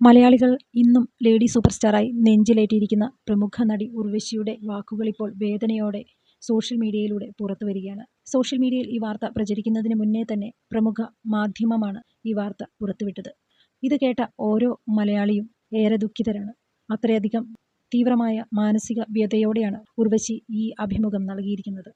മലയാളികൾ ഇന്നും lady super സ്റ്റാറായി നെഞ്ചിലേറ്റിയിരിക്കുന്ന പ്രമുഖ നടി ഉർവശിയുടെ വാക്കുകളിപ്പോൾ വേദനയോടെ സോഷ്യൽ മീഡിയയിലൂടെ പുറത്തു വരികയാണ് സോഷ്യൽ മീഡിയയിൽ ഈ വാർത്ത പ്രചരിക്കുന്നതിന് മുന്നേ തന്നെ പ്രമുഖ മാധ്യമമാണ് ഈ വാർത്ത പുറത്തുവിട്ടത്. ഇത് കേട്ട ഓരോ മലയാളിയും ഏറെ ദുഃഖിതരാണ്. അത്രയധികം തീവ്രമായ മാനസിക വ്യതയോടെയാണ് ഉർവശി ഈ അഭിമുഖം നൽകിയിരിക്കുന്നത്.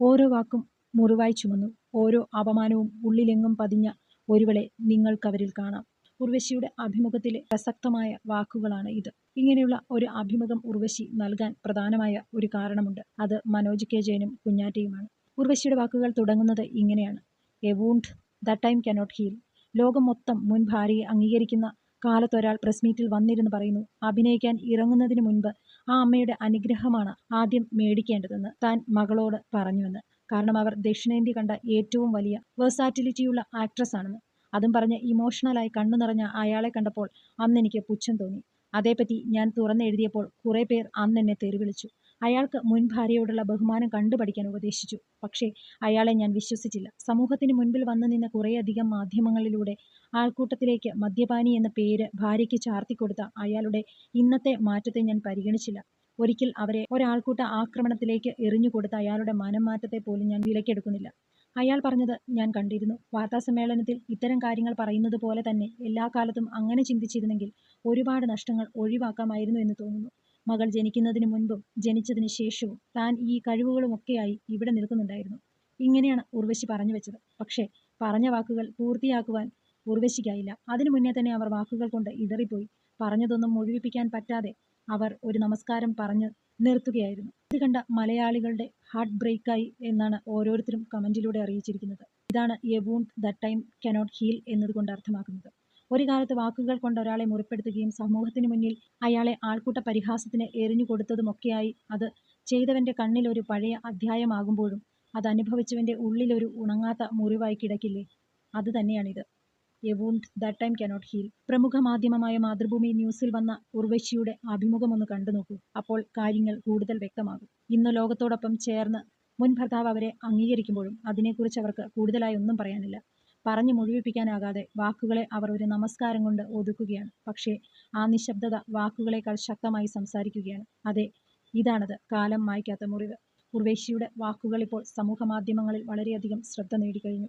ഓരോ വാക്കും മുറിവായി ചുമന്നു. ഓരോ അപമാനവും ഉള്ളിലെങ്ങും പതിഞ്ഞ ഒരുവളെ നിങ്ങൾക്കവരിൽ കാണാം. ഉർവശിയുടെ അഭിമുഖത്തിലെ പ്രസക്തമായ വാക്കുകളാണ് ഇത്. ഇങ്ങനെയുള്ള ഒരു അഭിമുഖം ഉർവശി നൽകാൻ പ്രധാനമായ ഒരു കാരണമുണ്ട്. അത് മനോജ് കെ ജയനും കുഞ്ഞാറ്റയുമാണ്. ഉർവശിയുടെ വാക്കുകൾ തുടങ്ങുന്നത് ഇങ്ങനെയാണ്. A wound the time cannot heal. ലോകം മൊത്തം മുൻ ഭാര്യയെ അംഗീകരിക്കുന്ന കാലത്തൊരാൾ പ്രസ് മീറ്റിൽ വന്നിരുന്ന് പറയുന്നു അഭിനയിക്കാൻ ഇറങ്ങുന്നതിന് മുൻപ് ആ അമ്മയുടെ അനുഗ്രഹമാണ് ആദ്യം മേടിക്കേണ്ടതെന്ന് താൻ മകളോട് പറഞ്ഞുവെന്ന്. കാരണം അവർ ദക്ഷിണേന്ത്യ കണ്ട ഏറ്റവും വലിയ വേഴ്സാറ്റിലിറ്റിയുള്ള ആക്ട്രസ് ആണെന്ന്. അതും പറഞ്ഞ് ഇമോഷണലായി കണ്ണു നിറഞ്ഞ അയാളെ കണ്ടപ്പോൾ അന്ന് എനിക്ക് പുച്ഛം തോന്നി. അതേപ്പറ്റി ഞാൻ തുറന്നെഴുതിയപ്പോൾ കുറേ പേർ അന്നെന്നെ തെറിവിളിച്ചു അയാൾക്ക് മുൻ ഭാര്യയോടുള്ള ബഹുമാനം കണ്ടുപഠിക്കാൻ ഉപദേശിച്ചു. പക്ഷേ അയാളെ ഞാൻ വിശ്വസിച്ചില്ല. സമൂഹത്തിന് മുൻപിൽ വന്നു നിന്ന കുറേയധികം മാധ്യമങ്ങളിലൂടെ ആൾക്കൂട്ടത്തിലേക്ക് മദ്യപാനി എന്ന പേര് ഭാര്യയ്ക്ക് ചാർത്തിക്കൊടുത്ത അയാളുടെ ഇന്നത്തെ മാറ്റത്തെ ഞാൻ പരിഗണിച്ചില്ല. ഒരിക്കൽ അവരെ ഒരാൾക്കൂട്ട ആക്രമണത്തിലേക്ക് എറിഞ്ഞുകൊടുത്ത അയാളുടെ മനംമാറ്റത്തെ പോലും ഞാൻ വിലക്കെടുക്കുന്നില്ല അയാൾ പറഞ്ഞത് ഞാൻ കണ്ടിരുന്നു. വാർത്താസമ്മേളനത്തിൽ ഇത്തരം കാര്യങ്ങൾ പറയുന്നത് പോലെ തന്നെ എല്ലാ കാലത്തും അങ്ങനെ ചിന്തിച്ചിരുന്നെങ്കിൽ ഒരുപാട് നഷ്ടങ്ങൾ ഒഴിവാക്കാമായിരുന്നു എന്ന് തോന്നുന്നു. മകൾ ജനിക്കുന്നതിന് മുൻപും ജനിച്ചതിന് ശേഷവും താൻ ഈ കഴിവുകളുമൊക്കെയായി ഇവിടെ നിൽക്കുന്നുണ്ടായിരുന്നു. ഇങ്ങനെയാണ് ഉർവശി പറഞ്ഞു വെച്ചത്. പക്ഷേ പറഞ്ഞ വാക്കുകൾ പൂർത്തിയാക്കുവാൻ ഉർവശിക്കായില്ല. അതിനു മുന്നേ തന്നെ അവർ വാക്കുകൾ കൊണ്ട് ഇടറിപ്പോയി പറഞ്ഞതൊന്നും മുഴുവിപ്പിക്കാൻ പറ്റാതെ അവർ ഒരു നമസ്കാരം പറഞ്ഞ് നിർത്തുകയായിരുന്നു. ഇത് കണ്ട മലയാളികളുടെ ഹാർട്ട് ബ്രേക്കായി എന്നാണ് ഓരോരുത്തരും കമന്റിലൂടെ അറിയിച്ചിരിക്കുന്നത്. ഇതാണ് a wound the time cannot heal എന്നതുകൊണ്ട് അർത്ഥമാക്കുന്നത്. ഒരു കാലത്ത് വാക്കുകൾ കൊണ്ട് ഒരാളെ മുറിപ്പെടുത്തുകയും സമൂഹത്തിന് മുന്നിൽ അയാളെ ആൾക്കൂട്ട പരിഹാസത്തിന് എറിഞ്ഞു കൊടുത്തതുമൊക്കെയായി അത് ചെയ്തവന്റെ കണ്ണിലൊരു പഴയ അധ്യായമാകുമ്പോഴും അത് അനുഭവിച്ചവന്റെ ഉള്ളിലൊരു ഉണങ്ങാത്ത മുറിവായി കിടക്കില്ലേ? അത് തന്നെയാണിത്. A wound that time cannot heal പ്രമുഖ മാധ്യമമായ മാതൃഭൂമി ന്യൂസിൽ വന്ന ഉർവശിയുടെ അഭിമുഖം ഒന്ന് കണ്ടു നോക്കൂ അപ്പോൾ കാര്യങ്ങൾ കൂടുതൽ വ്യക്തമാകും. ഇന്ന് ലോകത്തോടൊപ്പം ചേർന്ന് മുൻ ഭർത്താവ് അവരെ അംഗീകരിക്കുമ്പോഴും അതിനെക്കുറിച്ച് അവർക്ക് കൂടുതലായി ഒന്നും പറയാനില്ല. പറഞ്ഞു മുഴുവിപ്പിക്കാനാകാതെ വാക്കുകളെ അവർ ഒരു നമസ്കാരം കൊണ്ട് ഒതുക്കുകയാണ്. പക്ഷേ ആ നിശബ്ദത വാക്കുകളേക്കാൾ ശക്തമായി സംസാരിക്കുകയാണ്. അതെ ഇതാണത് കാലം മായ്ക്കാത്ത മുറിവ്. ഉർവേശിയുടെ വാക്കുകൾ ഇപ്പോൾ സമൂഹ മാധ്യമങ്ങളിൽ വളരെയധികം ശ്രദ്ധ നേടിക്കഴിഞ്ഞു.